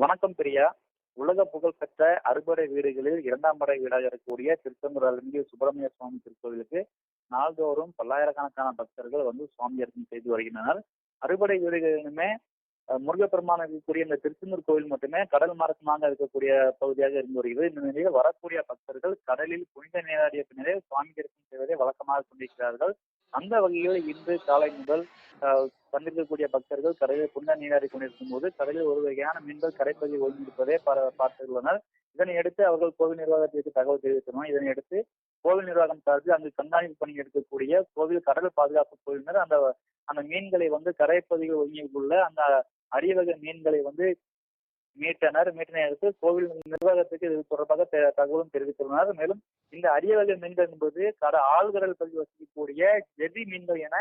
வணக்கம் பிரியா. உலக புகழ்பெற்ற அறுபடை வீடுகளில் இரண்டாம் படை வீடாக இருக்கக்கூடிய திருச்செந்தூர் அருள்மிகு சுப்பிரமணிய சுவாமி திருக்கோவிலுக்கு நாள்தோறும் பல்லாயிரக்கணக்கான பக்தர்கள் வந்து சுவாமி தரிசனம் செய்து வருகின்றனர். அறுபடை வீடுகளிலுமே முருகப்பெருமான இருக்கக்கூடிய இந்த திருச்செந்தூர் கோவில் மட்டுமே கடல் மார்க்கமாக இருக்கக்கூடிய பகுதியாக இருந்து வருகிறது. இந்த நிலையில் வரக்கூடிய பக்தர்கள் கடலில் புனித நீராடிய பின்னரே சுவாமி தரிசனம் செய்வதை வழக்கமாக கொண்டிருக்கிறார்கள். அந்த வகையில் இன்று காலை முதல் வந்திருக்கக்கூடிய பக்தர்கள் கடலில் புண்ண நீராடி கொண்டிருக்கும் போது கடலில் ஒரு வகையான மீன்கள் கரைப்பகுதி ஒழுங்கிருப்பதை பார்த்துள்ளனர் இதனை அடுத்து அவர்கள் கோவில் நிர்வாகத்திற்கு தகவல் தெரிவித்தனர். இதனை அடுத்து கோவில் நிர்வாகம் சார்பில் அங்கு கண்காணிப்பு பணி எடுக்கக்கூடிய கோவில் கடல் பாதுகாப்பு குழுவினர் அந்த அந்த மீன்களை வந்து கரைப்பகுதியில் ஒழுங்கியுள்ள அந்த அரிய வகை மீன்களை வந்து மீட்டனர். மீட்டனை அடுத்து கோவில் நிர்வாகத்துக்கு இது தொடர்பாக தெ- தகவலும் தெரிவித்துள்ளனர். மேலும் இந்த அரிய வகை மீன்கள் என்பது கட ஆழ்கடல் பகுதி வசிக்கக்கூடிய ஜெல்லி மீன்கள் என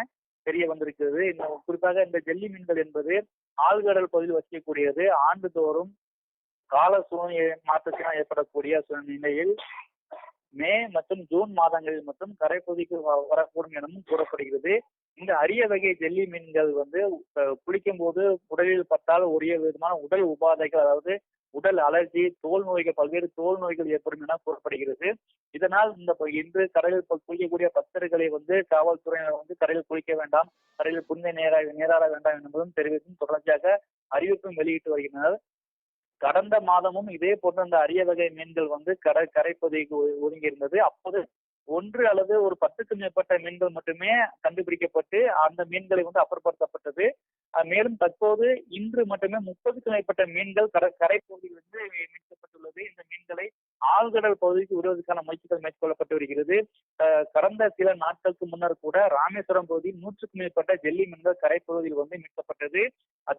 தெரிய வந்திருக்கிறது. குறிப்பாக இந்த ஜெல்லி மீன்கள் என்பது ஆழ்கடல் பகுதியில் வசிக்கக்கூடியது. ஆண்டுதோறும் கால சூழ்நிலை மாற்றத்தினால் ஏற்படக்கூடிய சூழ்நிலையில் மே மற்றும் ஜூன் மாதங்களில் மட்டும் கரைப்பகுதிக்கு வரக்கூடும் எனவும் கூறப்படுகிறது. இந்த அரிய வகை ஜெல்லி மீன்கள் வந்து குளிக்கும் போது உடலில் பட்டால் உரிய விதமான உடல் உபாதைகள் அதாவது உடல் அலர்ஜி தோல் நோய்கள் பல்வேறு தோல் நோய்கள் ஏற்படும் என கூறப்படுகிறது. இதனால் இந்த இன்று கடலில் குளிக்கக்கூடிய பக்தர்களை வந்து காவல்துறையினர் வந்து கடலில் குளிக்க வேண்டாம் கடலில் புனித நேர நேராட வேண்டாம் என்பதும் தெரிவித்தும் தொடர்ச்சியாக அறிவிப்பும் வெளியிட்டு வருகின்றனர். கடந்த மாதமும் இதே போன்ற இந்த அரிய வகை மீன்கள் வந்து கடை கரைப்பகுதிக்கு ஒ- ஒதுங்கி இருந்தது அப்போது ஒன்று அல்லது ஒரு பத்துக்கும் மேற்பட்ட மீன்கள் மட்டுமே கண்டுபிடிக்கப்பட்டு அந்த மீன்களை வந்து அப்புறப்படுத்தப்பட்டது. மேலும் தற்போது இன்று மட்டுமே முப்பதுக்கும் மேற்பட்ட மீன்கள் கரை கரைப்பகுதியிலிருந்து மீட்கப்பட்டுள்ளது. இந்த மீன்களை ஆழ்கடல் பகுதிக்கு விடுவதற்கான முயற்சிகள் மேற்கொள்ளப்பட்டு வருகிறது. கடந்த சில நாட்களுக்கு முன்னர் கூட ராமேஸ்வரம் பகுதியில் நூற்றுக்கும் மேற்பட்ட ஜெல்லி மீன்கள் கரைப்பகுதியில் வந்து மீட்கப்பட்டது.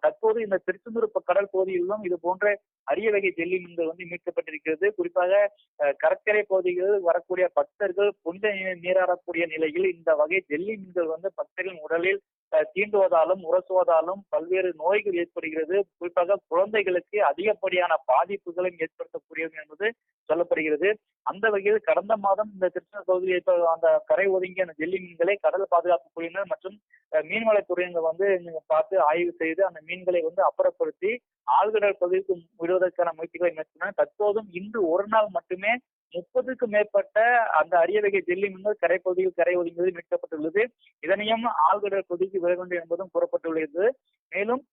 தற்போது இந்த திருச்செந்தூர் கடல் பகுதியிலும் இது போன்ற அரிய வகை ஜெல்லி மீன்கள் வந்து மீட்கப்பட்டிருக்கிறது. குறிப்பாக அஹ், கடற்கரை பகுதிகளில் வரக்கூடிய பக்தர்கள் புனித நீராடக்கூடிய நிலையில் இந்த வகை ஜெல்லி மீன்கள் வந்து பக்தர்களின் உடலில் அஹ், தீண்டுவதாலும் உரசுவதாலும் பல்வேறு நோய்கள் ஏற்படுகிறது. குறிப்பாக குழந்தைகளுக்கு அதிகப்படியான பாதிப்புகளும் ஏற்படுத்தக்கூடியது என்பது சொல்லப்படுகிறது. அந்த வகையில் கடந்த மாதம் இந்த கிருஷ்ண பகுதியில் அந்த கரை ஒதுங்கிய அந்த ஜெல்லி மீன்களை கடல் பாதுகாப்பு குழுவினர் மற்றும் மீன்வளத்துறையினர் வந்து பார்த்து ஆய்வு செய்து அந்த மீன்களை வந்து அப்புறப்படுத்தி ஆழ்கடல் பகுதிக்கு விடுவதற்கான முயற்சிகளை மேற்கொண்டனர். தற்போதும் இன்று ஒரு நாள் மட்டுமே முப்பதுக்கும் மேற்பட்ட அந்த அரிய வகை ஜெல்லி மீன்கள் கரைப்பகுதியில் கரை ஒதுங்கியது மீட்கப்பட்டுள்ளது. இதனையும் ஆழ்கடல் பகுதிக்கு விட வேண்டும் என்பதும் கூறப்பட்டுள்ளது. மேலும்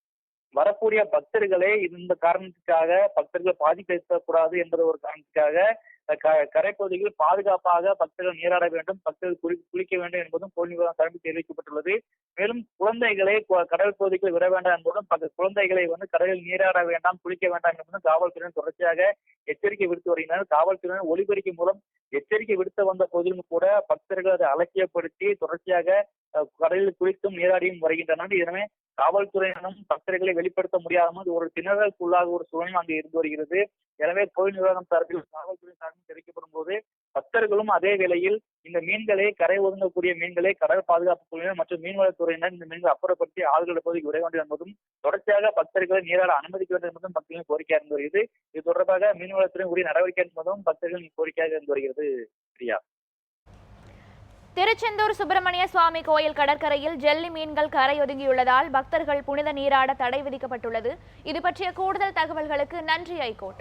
வரக்கூடிய பக்தர்களை இந்த காரணத்துக்காக பக்தர்கள் பாதிப்பு கூடாது என்பது ஒரு காரணத்துக்காக கரைப்பகுதியில் பாதுகாப்பாக பக்தர்கள் நீராட வேண்டும் பக்தர்கள் குளி குளிக்க வேண்டும் என்பதும் கோயில் நிர்வாகம் சார்பில் தெரிவிக்கப்பட்டுள்ளது. மேலும் குழந்தைகளை கடல் பகுதிக்கு விட வேண்டாம் என்பதும் குழந்தைகளை வந்து கடலில் நீராட வேண்டாம் குளிக்க வேண்டாம் என்பதும் காவல்துறையினர் தொடர்ச்சியாக எச்சரிக்கை விடுத்து வருகின்றனர். காவல்துறையினர் ஒலிபெருக்கி மூலம் எச்சரிக்கை விடுத்து வந்த போதிலும் கூட பக்தர்கள் அதை அலட்சியப்படுத்தி தொடர்ச்சியாக கடலில் குளித்தும் நீராடியும் வருகின்றனர். எனவே காவல்துறையினரும் பக்தர்களை வெளிப்படுத்த முடியாமல் ஒரு திணறலுக்குள்ளாக ஒரு சூழ்நிலை அங்கு இருந்து வருகிறது. எனவே கோயில் நிர்வாகம் சார்பில் காவல்துறை சார்பில் தெரிவிக்கப்படும் போது பக்தர்களும் அதே வேளையில் இந்த மீன்களை கரை ஒதுங்கக்கூடிய மீன்களை கடல் பாதுகாப்பு குழுவினர் மற்றும் மீன்வளத்துறையினர் இந்த மீன்களை அப்புறப்படுத்தி ஆள்கள் பகுதிக்கு விட வேண்டும் என்பதும் தொடர்ச்சியாக பக்தர்களை நீராட அனுமதிக்க வேண்டும் என்பதும் பக்தர்களின் கோரிக்கையாக இருந்து வருகிறது. இது தொடர்பாக மீன்வளத்துறை உரிய நடவடிக்கை என்பதும் பக்தர்களின் கோரிக்கையாக இருந்து வருகிறது பிரியா. திருச்செந்தூர் சுப்பிரமணிய சுவாமி கோயில் கடற்கரையில் ஜெல்லி மீன்கள் கரை ஒதுங்கியுள்ளதால் பக்தர்கள் புனித நீராட தடை விதிக்கப்பட்டுள்ளது. இது பற்றிய கூடுதல் தகவல்களுக்கு நன்றி ஐகோர்ட்.